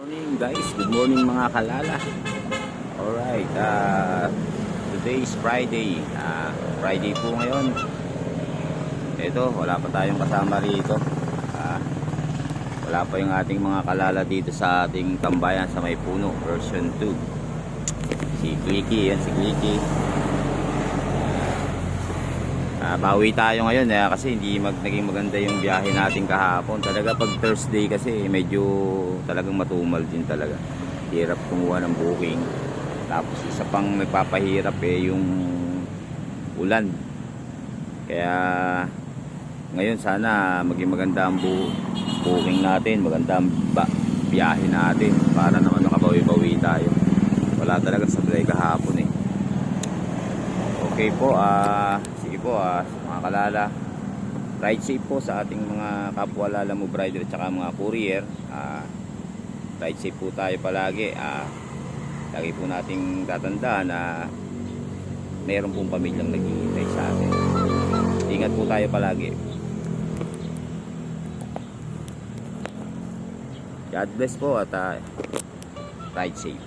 morning guys, good morning mga kalala. Alright, uh, today is Friday. Uh, Friday po ngayon. Ito, wala pa tayong kasama rito. Ah, Wala pa yung ating mga kalala dito sa ating tambayan sa may puno Version 2 Si Clicky, yan si Clicky Ah, bawi tayo ngayon eh, kasi hindi mag, naging maganda yung biyahe natin kahapon. Talaga pag Thursday kasi medyo talagang matumal din talaga. Hirap kumuha ng booking. Tapos isa pang nagpapahirap eh yung ulan. Kaya ngayon sana maging maganda ang bu- booking natin, maganda ang ba- biyahe natin para naman makabawi-bawi tayo. Wala talaga sablay kahapon eh. Okay po, ah, sige po, ah, mga kalala. Ride safe po sa ating mga kapwa lala mo rider at saka mga courier. Ah, ride safe po tayo palagi. Ah, lagi po nating tatandaan na mayroon pong pamilyang naghihintay sa atin. Ingat po tayo palagi. God bless po at ah, ride safe.